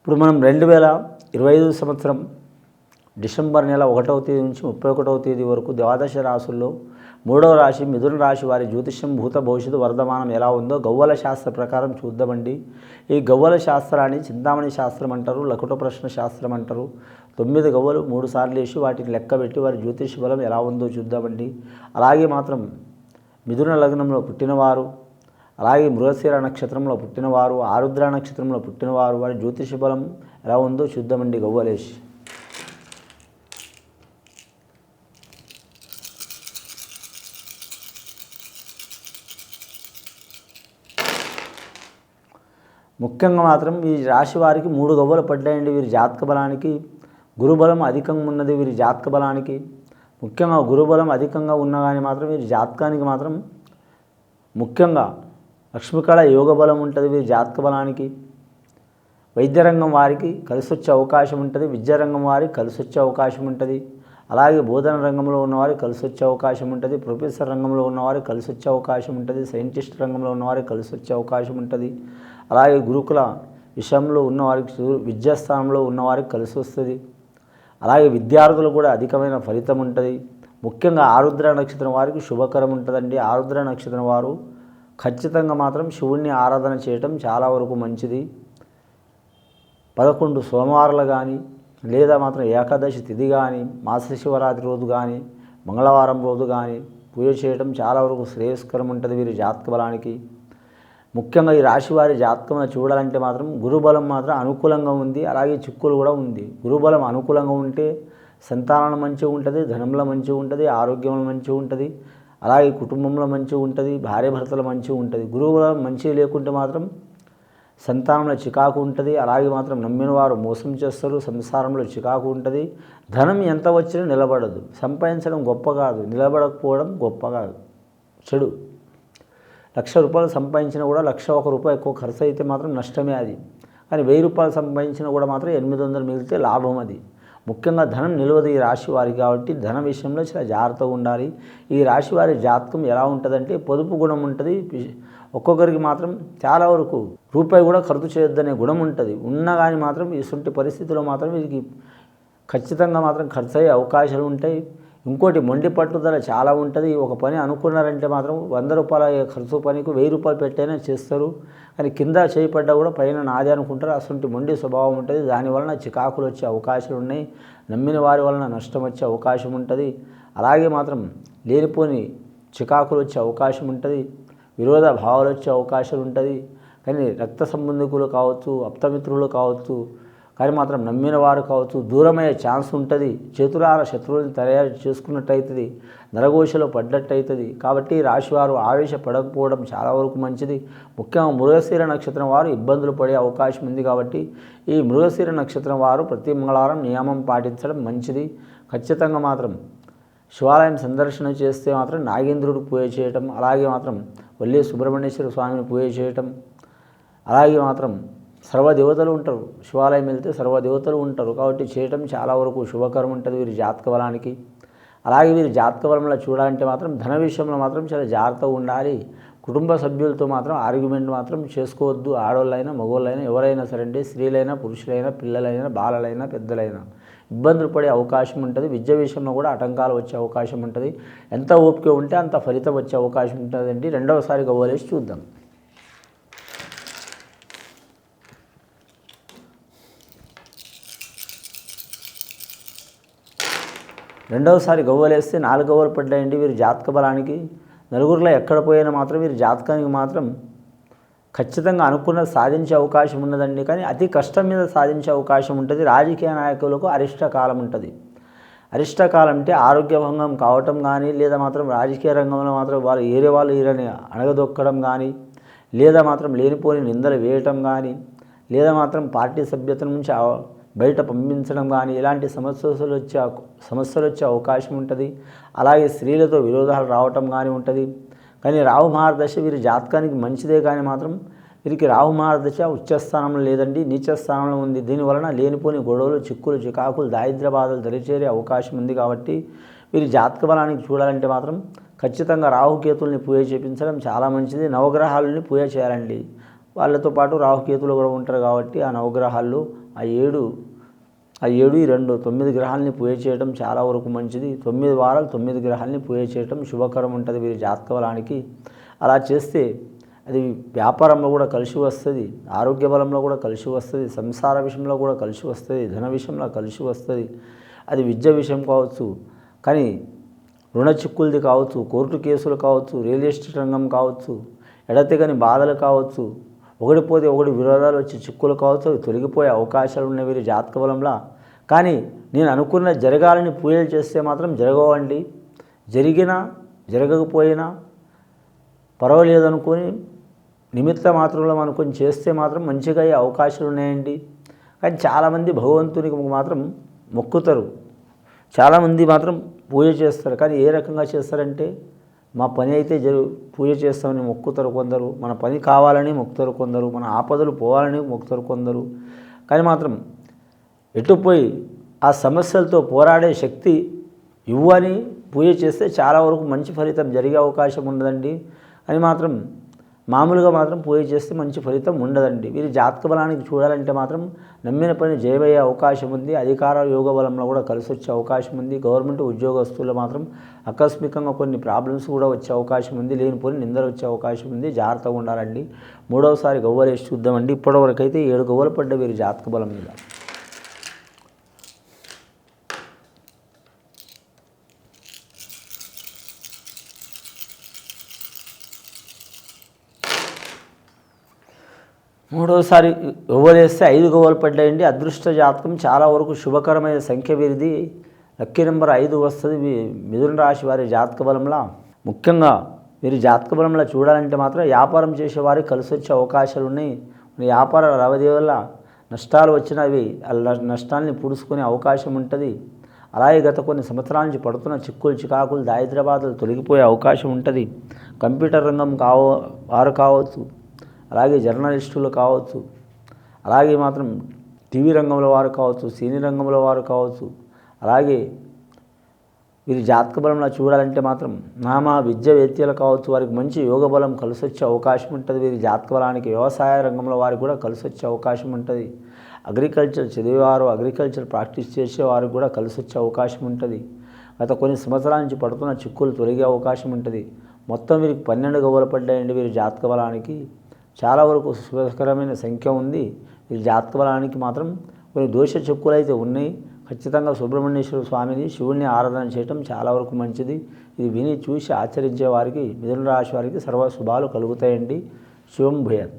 ఇప్పుడు మనం రెండు వేల ఇరవై ఐదు సంవత్సరం డిసెంబర్ నెల ఒకటవ తేదీ నుంచి ముప్పై ఒకటవ తేదీ వరకు ద్వాదశ రాశుల్లో మూడవ రాశి మిథున రాశి వారి జ్యోతిష్యం భూత భవిష్యత్తు వర్ధమానం ఎలా ఉందో గవ్వల శాస్త్ర ప్రకారం చూద్దామండి. ఈ గవ్వల శాస్త్రాన్ని చింతామణి శాస్త్రం అంటారు లకుట ప్రశ్న శాస్త్రం అంటారు. తొమ్మిది గవ్వలు మూడు సార్లు వేసి వాటిని లెక్క పెట్టి వారి జ్యోతిష బలం ఎలా ఉందో చూద్దామండి. అలాగే మాత్రం మిథున లగ్నంలో పుట్టినవారు అలాగే మృగశిర నక్షత్రంలో పుట్టినవారు ఆరుద్ర నక్షత్రంలో పుట్టినవారు వారి జ్యోతిష బలం ఎలా ఉందో చూద్దామండి గవ్వలేసి ముఖ్యంగా మాత్రం ఈ రాశి వారికి మూడు గవ్వలు పడ్డాయండి వీరి జాతక బలానికి. గురుబలం అధికంగా ఉన్నది వీరి జాతక బలానికి. ముఖ్యంగా గురుబలం అధికంగా ఉన్నా కానీ మాత్రం వీరి జాతకానికి మాత్రం ముఖ్యంగా లక్ష్మీకళ యోగ బలం ఉంటుంది వీరి జాతక బలానికి వైద్యరంగం వారికి కలిసి వచ్చే అవకాశం ఉంటుంది విద్యారంగం వారికి కలిసి వచ్చే అవకాశం ఉంటుంది. అలాగే బోధన రంగంలో ఉన్నవారికి కలిసి వచ్చే అవకాశం ఉంటుంది ప్రొఫెసర్ రంగంలో ఉన్నవారికి కలిసి వచ్చే అవకాశం ఉంటుంది సైంటిస్ట్ రంగంలో ఉన్నవారికి కలిసి వచ్చే అవకాశం ఉంటుంది. అలాగే గురుకుల విషయంలో ఉన్నవారికి విద్యాస్థానంలో ఉన్నవారికి కలిసి వస్తుంది అలాగే విద్యార్థులు కూడా అధికమైన ఫలితం ఉంటుంది. ముఖ్యంగా ఆరుద్ర నక్షత్రం వారికి శుభకరం ఉంటుందండి. ఆరుద్ర నక్షత్రం వారు ఖచ్చితంగా మాత్రం శివుణ్ణి ఆరాధన చేయటం చాలా వరకు మంచిది. పదకొండు సోమవారాలు కానీ లేదా మాత్రం ఏకాదశి తిథి కానీ మాస శివరాత్రి రోజు కానీ మంగళవారం రోజు కానీ పూజ చేయడం చాలా వరకు శ్రేయస్కరం ఉంటుంది వీరి జాతక బలానికి. ముఖ్యంగా ఈ రాశి వారి జాతకం చూడాలంటే మాత్రం గురుబలం మాత్రం అనుకూలంగా ఉంది. అలాగే చిక్కులు కూడా ఉంది. గురుబలం అనుకూలంగా ఉంటే సంతానం మంచిగా ఉంటుంది ధనంలో మంచిగా ఉంటుంది ఆరోగ్యంలో మంచిగా ఉంటుంది. అలాగే కుటుంబంలో మంచిగా ఉంటుంది భార్య భర్తలు మంచిగా ఉంటుంది గురువుల మంచిగా లేకుంటే మాత్రం సంతానంలో చికాకు ఉంటుంది అలాగే మాత్రం నమ్మిన వారు మోసం చేస్తారు సంసారంలో చికాకు ఉంటుంది. ధనం ఎంత వచ్చినా నిలబడదు. సంపాదించడం గొప్ప కాదు నిలబడకపోవడం గొప్ప కాదు. చెడు. లక్ష రూపాయలు సంపాదించినా కూడా లక్ష ఒక రూపాయి ఎక్కువ ఖర్చు అయితే మాత్రం నష్టమే అది. కానీ వెయ్యి రూపాయలు సంపాదించినా కూడా మాత్రం ఎనిమిది వందలు మిగిలితే లాభం అది. ముఖ్యంగా ధనం నిలవదు ఈ రాశి వారికి కాబట్టి ధన విషయంలో చాలా జాగ్రత్తగా ఉండాలి. ఈ రాశి వారి జాతకం ఎలా ఉంటుందంటే పొదుపు గుణం ఉంటుంది. ఒక్కొక్కరికి మాత్రం చాలా వరకు రూపాయి కూడా ఖర్చు చేయొద్దనే గుణం ఉంటుంది. ఉన్నా కానీ మాత్రం ఇటువంటి పరిస్థితుల్లో మాత్రం వీరికి ఖచ్చితంగా మాత్రం ఖర్చు అయ్యే అవకాశాలు ఉంటాయి. ఇంకోటి మొండి పట్టుదల చాలా ఉంటుంది. ఒక పని అనుకున్నారంటే మాత్రం వంద రూపాయల ఖర్చు పనికి వెయ్యి రూపాయలు పెట్టైనా చేస్తారు. కానీ కింద చేయపడ్డా కూడా పైన నాదే అనుకుంటారు. అసలు మొండి స్వభావం ఉంటుంది. దానివలన చికాకులు వచ్చే అవకాశాలు ఉన్నాయి. నమ్మిన వారి వలన నష్టం వచ్చే అవకాశం ఉంటుంది. అలాగే మాత్రం లేనిపోని చికాకులు వచ్చే అవకాశం ఉంటుంది. విరోధ భావాలు వచ్చే అవకాశం ఉంటుంది. కానీ రక్త సంబంధికులు కావచ్చు అప్తమిత్రులు కావచ్చు కానీ మాత్రం నమ్మిన వారు కావచ్చు దూరమయ్యే ఛాన్స్ ఉంటుంది. చతురార శత్రువులను తయారు చేసుకున్నట్టయితుంది నరగోషలో నరఘోషలో పడ్డట్టు అవుతుంది కాబట్టి రాశివారు ఆవేశపడకపోవడం చాలా వరకు మంచిది. ముఖ్యంగా మృగశీర నక్షత్రం వారు ఇబ్బందులు పడే అవకాశం ఉంది కాబట్టి ఈ మృగశిర నక్షత్రం వారు ప్రతి మంగళవారం నియమం పాటించడం మంచిది. ఖచ్చితంగా మాత్రం శివాలయం సందర్శన చేస్తే మాత్రం నాగేంద్రుడు పూజ చేయటం అలాగే మాత్రం వల్లి సుబ్రహ్మణ్యేశ్వర స్వామిని పూజ చేయటం అలాగే మాత్రం సర్వదేవతలు ఉంటారు. శివాలయం వెళ్తే సర్వదేవతలు ఉంటారు. కాబట్టి చేయటం చాలా వరకు శుభకరం ఉంటుంది వీరి జాతక బలానికి. అలాగే వీరి జాతక బలంలో చూడాలంటే మాత్రం ధన విషయంలో మాత్రం చాలా జాగ్రత్తగా ఉండాలి. కుటుంబ సభ్యులతో మాత్రం ఆర్గ్యుమెంట్ మాత్రం చేసుకోవద్దు. ఆడవాళ్ళైనా మగవాళ్ళైనా ఎవరైనా సరే అండి స్త్రీలైనా పురుషులైనా పిల్లలైనా బాలలైనా పెద్దలైనా. ఇబ్బందులు పడే అవకాశం ఉంటుంది. విద్య విషయంలో కూడా ఆటంకాలు వచ్చే అవకాశం ఉంటుంది. ఎంత ఓపిక ఉంటే అంత ఫలితం వచ్చే అవకాశం ఉంటుందండి. రెండవసారి గవ్వలేసి చూద్దాం. రెండవసారి గవ్వలేస్తే నాలుగు గవ్వలు పడ్డాయండి వీరు జాతక బలానికి. నలుగురిలో ఎక్కడ పోయినా మాత్రం వీరి జాతకానికి మాత్రం ఖచ్చితంగా అనుకున్న సాధించే అవకాశం ఉన్నదండి. కానీ అతి కష్టం మీద సాధించే అవకాశం ఉంటుంది. రాజకీయ నాయకులకు అరిష్ట కాలం ఉంటుంది. అరిష్ట అంటే ఆరోగ్య భంగం కావటం కానీ లేదా మాత్రం రాజకీయ రంగంలో మాత్రం వాళ్ళు ఏరే వాళ్ళు ఈరని అణగదొక్కడం కానీ లేదా మాత్రం లేనిపోని నిందలు వేయటం కానీ లేదా మాత్రం పార్టీ సభ్యత నుంచి బయట పంపించడం కానీ ఇలాంటి సమస్యలు వచ్చే సమస్యలు వచ్చే అవకాశం ఉంటుంది. అలాగే స్త్రీలతో విరోధాలు రావటం కానీ ఉంటుంది. కానీ రాహు మహారదశ వీరి జాతకానికి మంచిదే కానీ మాత్రం వీరికి రాహు మహారదశ ఉచ్చస్థానంలో లేదండి నీచస్థానంలో ఉంది. దీనివలన లేనిపోని గొడవలు చిక్కులు చికాకులు దారిద్ర బాధలు దరిచేరే అవకాశం ఉంది కాబట్టి వీరి జాతక బలానికి చూడాలంటే మాత్రం ఖచ్చితంగా రాహుకేతుల్ని పూజ చేపించడం చాలా మంచిది. నవగ్రహాలని పూజ చేయాలండి. వాళ్ళతో పాటు రాహుకేతులు కూడా ఉంటారు కాబట్టి ఆ నవగ్రహాల్లో ఆ ఏడు ఆ ఏడు ఈ రెండు తొమ్మిది గ్రహాలని పూజ చేయడం చాలా వరకు మంచిది. తొమ్మిది వారాలు తొమ్మిది గ్రహాలని పూజ చేయడం శుభకరం ఉంటుంది వీరి జాతక బలానికి అలా చేస్తే అది వ్యాపారంలో కూడా కలిసి వస్తుంది ఆరోగ్య బలంలో కూడా కలిసి వస్తుంది సంసార విషయంలో కూడా కలిసి వస్తుంది ధన విషయంలో కలిసి వస్తుంది. అది విద్య విషయం కావచ్చు కానీ రుణ చిక్కులది కావచ్చు కోర్టు కేసులు కావచ్చు రియల్ ఎస్టేట్ రంగం కావచ్చు ఎడతెగని బాధలు కావచ్చు ఒకటి పోతే ఒకటి విరోధాలు వచ్చి చిక్కులు కావచ్చు తొలగిపోయే అవకాశాలు ఉన్నాయి వీరి జాతక బలంలా. కానీ నేను అనుకున్న జరగాలని పూజలు చేస్తే మాత్రం జరగవండి. జరిగినా జరగకపోయినా పర్వాలేదనుకొని నిమిత్త మాత్రంలో అనుకొని చేస్తే మాత్రం మంచిగా అయ్యే అవకాశాలు ఉన్నాయండి. కానీ చాలామంది భగవంతునికి మాత్రం మొక్కుతారు. చాలామంది మాత్రం పూజ చేస్తారు. కానీ ఏ రకంగా చేస్తారంటే మా పని అయితే జరు పూజ చేస్తామని మొక్కుతారు కొందరు. మన పని కావాలని మొక్కుతారు కొందరు. మన ఆపదలు పోవాలని మొక్కుతారు కొందరు. కానీ మాత్రం ఎటుపోయి ఆ సమస్యలతో పోరాడే శక్తి ఇవ్వని పూజ చేస్తే చాలా వరకు మంచి ఫలితం జరిగే అవకాశం ఉండదండి. అని మాత్రం మామూలుగా మాత్రం పూజ చేస్తే మంచి ఫలితం ఉండదండి. వీరి జాతక బలానికి చూడాలంటే మాత్రం నమ్మిన పని జయమయ్యే అవకాశం ఉంది. అధికార యోగ బలంలో కూడా కలిసి వచ్చే అవకాశం ఉంది. గవర్నమెంట్ ఉద్యోగస్తుల్లో మాత్రం ఆకస్మికంగా కొన్ని ప్రాబ్లమ్స్ కూడా వచ్చే అవకాశం ఉంది. లేనిపోని నిందలు వచ్చే అవకాశం ఉంది. జాగ్రత్తగా ఉండాలండి. మూడవసారి గవ్వలు వేసి చూద్దామండి. ఇప్పటివరకు అయితే ఏడు గవ్వలు పడ్డ వీరి జాతక బలం మీద. మూడోసారి గవ్వలేస్తే ఐదు గోవలు పడ్డాయండి. అదృష్ట జాతకం చాలా వరకు శుభకరమైన సంఖ్య వీరిది. లక్కీ నెంబర్ ఐదు వస్తుంది. మీ- మిథున రాశి వారి జాతక బలంలో. ముఖ్యంగా మీరు జాతక బలంలో చూడాలంటే మాత్రం వ్యాపారం చేసేవారికి కలిసి వచ్చే అవకాశాలు ఉన్నాయి. వ్యాపార రవధి వల్ల నష్టాలు వచ్చినవి ఆ ల- నష్టాల్ని అవకాశం ఉంటుంది. అలాగే గత కొన్ని సంవత్సరాల నుంచి పడుతున్న చిక్కులు చికాకులు దారిద్రబాధలు తొలగిపోయే అవకాశం ఉంటుంది. కంప్యూటర్ రంగం కావ వారు కావచ్చు అలాగే జర్నలిస్టులు కావచ్చు అలాగే మాత్రం టీవీ రంగంలో వారు కావచ్చు సినీ రంగంలో వారు కావచ్చు అలాగే వీరి జాతక బలంలో చూడాలంటే మాత్రం నామా విద్య వేత్యలు కావచ్చు వారికి మంచి యోగ బలం కలిసి వచ్చే అవకాశం ఉంటుంది. వీరి జాతక బలానికి వ్యవసాయ రంగంలో వారికి కూడా కలిసి వచ్చే అవకాశం ఉంటుంది. అగ్రికల్చర్ చదివేవారు అగ్రికల్చర్ ప్రాక్టీస్ చేసేవారు కూడా కలిసి వచ్చే అవకాశం ఉంటుంది. గత కొన్ని సంవత్సరాల నుంచి పడుతున్న చిక్కులు తొలగే అవకాశం ఉంటుంది. మొత్తం వీరికి పన్నెండు గవ్వలు పడ్డాయండి వీరి జాతక బలానికి. చాలా వరకు శుభకరమైన సంఖ్య ఉంది. ఈ జాతక బలానికి మాత్రం కొన్ని దోష చెక్కులు అయితే ఉన్నాయి. ఖచ్చితంగా సుబ్రహ్మణ్యేశ్వర స్వామిని శివుణ్ణి ఆరాధన చేయటం చాలా వరకు మంచిది. ఇది విని చూసి ఆచరించే వారికి మిథున రాశి వారికి సర్వ శుభాలు కలుగుతాయండి. శివం భూయాత్.